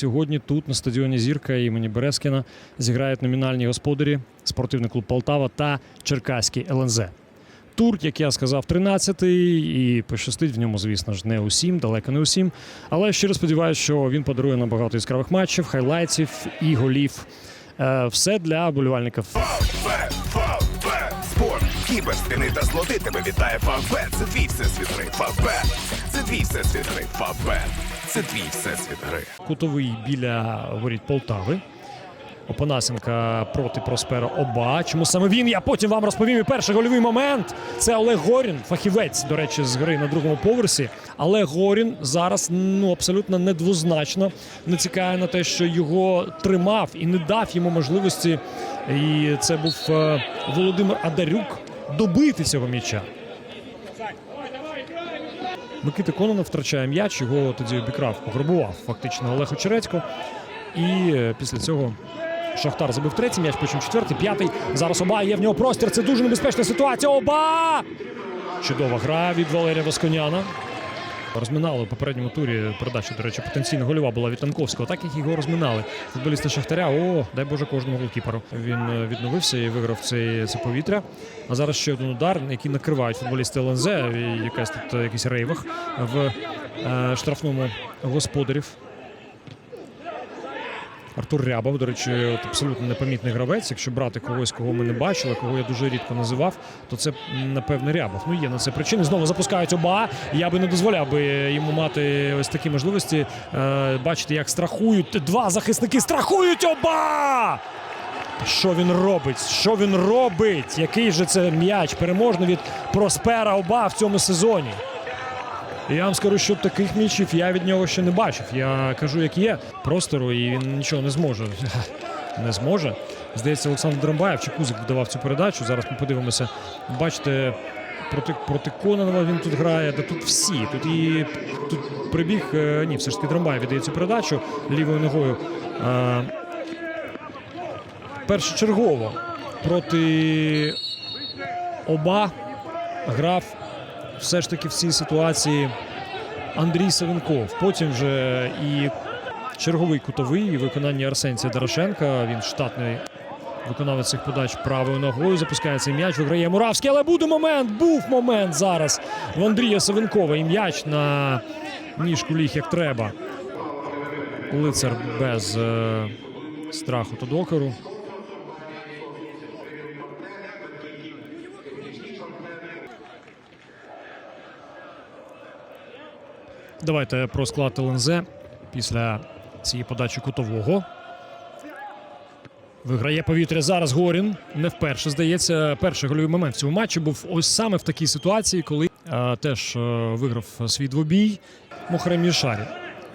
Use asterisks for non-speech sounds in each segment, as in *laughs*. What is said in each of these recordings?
сьогодні тут на стадіоні Зірка імені Березкіна зіграють номінальні господарі спортивний клуб Полтава та Черкаський ЛНЗ. Тур, як я сказав, 13-й, і пощастить в ньому, звісно ж, не усім, далеко не усім. Але щиро сподіваюся, що він подарує нам багато яскравих матчів, хайлайтсів і голів. Е, Все для болівальників. Спорт, кіберстини та злоти тебе вітає Фавбет. Це твій всесвіт гри. Фавбет. Це твій всесвіт гри. Фавбет. Це твій всесвіт гри. Кутовий біля воріт Полтави. Опанасенка проти Проспера Оба. Чому саме він? Я потім вам розповім. І перший гольовий момент. Це Олег Горін, фахівець, до речі, з гри на другому поверсі. Але Горін зараз ну абсолютно недвозначно натякає на те, що його тримав і не дав йому можливості. І це був е, Володимир Адарюк добити цього м'яча. Микита Кононов втрачає м'яч, його тоді обікрав, пограбував фактично Олег Очерецько. І е, після цього Шахтар забив третій м'яч, потім четвертий, п'ятий. Зараз оба є в нього простір. Це дуже небезпечна ситуація. Оба! Чудова гра від Валерія Восконяна. Розминали у попередньому турі передача, до речі, потенційно гольова була від Танковського. Так як його розминали. Футболісти Шахтаря, о, дай Боже кожному голкіперу. Він е, відновився і виграв цей, це повітря. А зараз ще один удар, який накривають футболісти ЛНЗ. Якась тут е, якийсь рейвах в е, штрафному господарів. Артур Рябов, до речі, от абсолютно непомітний гравець. Якщо брати когось, кого ми не бачили, кого я дуже рідко називав, то це напевне Рябов. Ну є на це причини. Знову запускають оба. Я би не дозволяв би йому мати ось такі можливості. Е, бачите, як страхують два захисники. Страхують оба! Що він робить? Що він робить? Який же це м'яч переможний від Проспера Оба в цьому сезоні? Я вам скажу, що таких м'ячів я від нього ще не бачив. Я кажу, як є простору, і він нічого не зможе. *laughs* Не зможе. Здається, Олександр Драмбаєв чи Кузик видавав цю передачу. Зараз ми подивимося. Бачите, проти, проти Кононова він тут грає. Да тут всі. Тут і тут прибіг. е, Ні, все ж таки Драмбаєв віддає цю передачу лівою ногою. Е, першочергово проти оба грав все ж таки в цій ситуації Андрій Савенков. Потім вже і черговий кутовий і виконання Арсенція Дорошенка. Він штатний виконавець цих подач правою ногою. Запускає цей м'яч. Виграє Муравський. Але буде момент. Був момент зараз в Андрія Савенкова. І м'яч на ніжку ліг як треба. Лицар без е, страху та докору. Давайте про склад ЛНЗ після цієї подачі кутового. Виграє повітря зараз Горін. Не вперше здається. Перший гольовий момент в цьому матчі був ось саме в такій ситуації, коли е, теж е, виграв свій двобій Мохарем Єшарі.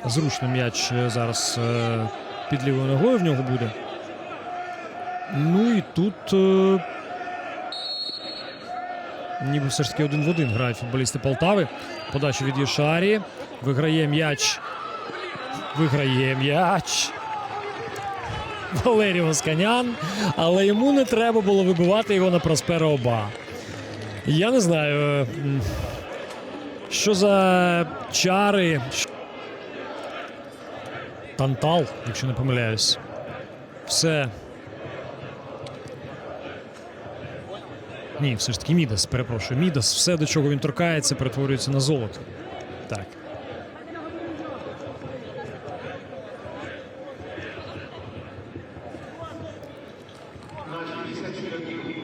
Зручно м'яч зараз е, під лівою ногою в нього буде. Ну і тут. Е, Ніби все ж таки один в один грають футболісти Полтави. Подача від Єшарі. Виграє м'яч. Виграє м'яч. Валерій Восканян. Але йому не треба було вибивати його на Проспера Оба. Я не знаю, що за чари. Тантал, якщо не помиляюсь. Все. Ні, все ж таки Мідас, перепрошую. Мідас, все, до чого він торкається, перетворюється на золото. Так.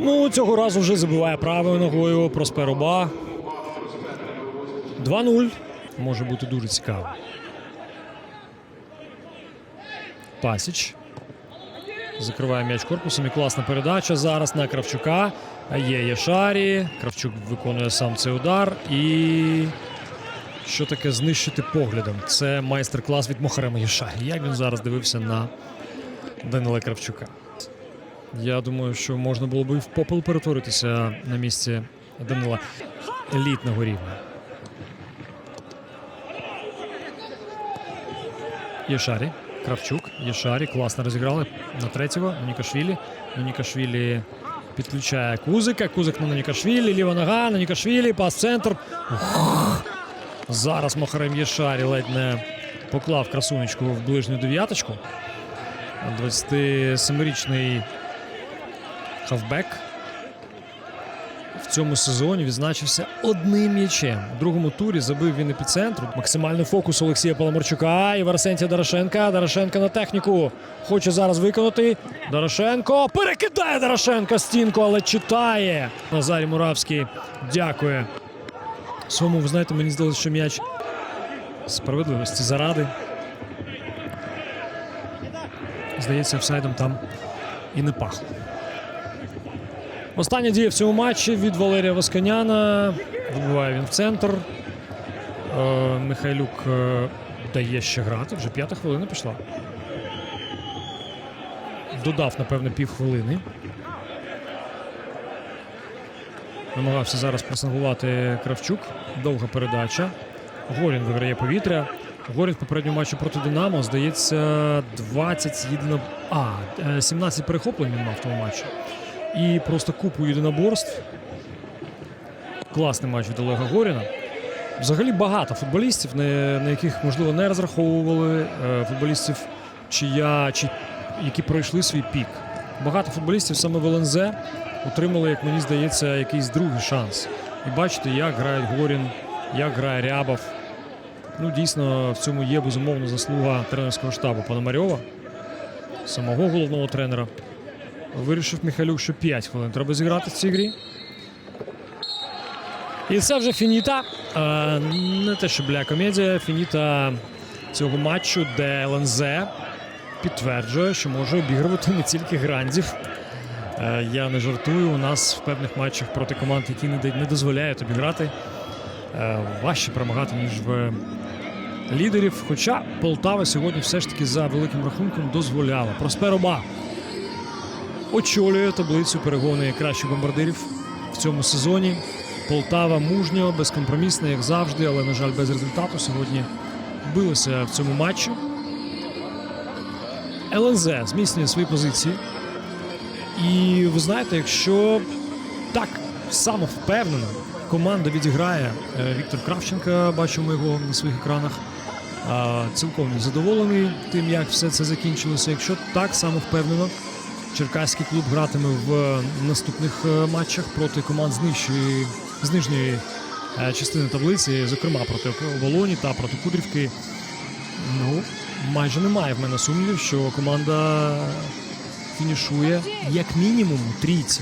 Ну, цього разу вже забиває правою ногою Проспероба. 2-0. Може бути дуже цікаво. Пасіч. Закриває м'яч корпусом і класна передача зараз на Кравчука. Є Яшарі. Кравчук виконує сам цей удар. І що таке знищити поглядом? Це майстер-клас від Мохарема Яшарі. Як він зараз дивився на Данила Кравчука? Я думаю, що можна було б і в попел перетворитися на місці Данила елітного рівня. Єшарі. Кравчук. Єшарі. Класно розіграли на третього. Нікашвілі. Нікашвілі підключає Кузика. Кузик на Нікашвілі. Ліва нога. Нікашвілі. Пас центр. Ух. Зараз Мохарем Єшарі ледь не поклав красунечку в ближню дев'яточку. 27-річний хавбек в цьому сезоні відзначився одним м'ячем. У другому турі забив він епіцентру. Максимальний фокус Олексія Паламарчука і Арсентія Дорошенка. Дорошенка на техніку. Хоче зараз виконати. Дорошенко перекидає Дорошенка стінку, але читає. Назарій Муравський дякує. Своєму, ви знаєте, мені здалося, що м'яч справедливості заради. Здається, офсайдом там і не пахло. Остання дія в цьому матчі від Валерія Восканяна. Вибиває він в центр. Е, Михайлюк е, дає ще грати. Вже п'ята хвилина пішла. Додав, напевно, півхвилини. Намагався зараз пресингувати Кравчук. Довга передача. Горін виграє повітря. Горін в попередньому матчі проти Динамо, здається, 20 єдино... А, е, 17 перехоплень він мав в тому матчі. І просто купу єдиноборств. Класний матч від Олега Горіна. Взагалі багато футболістів, на, яких, можливо, не розраховували. е, Футболістів, чия, чи, які пройшли свій пік. Багато футболістів саме в ЛНЗ отримали, як мені здається, якийсь другий шанс. І бачите, як грає Горін, як грає Рябов. Ну, дійсно, в цьому є безумовно заслуга тренерського штабу Пономарьова, самого головного тренера. Вирішив Михайлюк, що 5 хвилин треба зіграти в цій грі. І це вже фініта. Е, не те, що бля комедія, фініта цього матчу, де ЛНЗ підтверджує, що може обігрувати не тільки грандів. Е, я не жартую. У нас в певних матчах проти команд, які не, дозволяють обіграти, е, важче перемагати, ніж в лідерів. Хоча Полтава сьогодні все ж таки за великим рахунком дозволяла. Проспер Оба очолює таблицю перегони кращих бомбардирів в цьому сезоні. Полтава мужньо, безкомпромісно, як завжди, але, на жаль, без результату сьогодні билися в цьому матчі. ЛНЗ зміцнює свої позиції. І ви знаєте, якщо так самовпевнено команда відіграє е, Віктор Кравченка, бачимо його на своїх екранах. Цілком задоволений тим, як все це закінчилося. Якщо так само впевнено, Черкаський клуб гратиме в наступних е, матчах проти команд з нижчої з нижньої е, частини таблиці, зокрема проти Волоні та проти Кудрівки. Ну, майже немає в мене сумнівів, що команда фінішує як мінімум у трійці.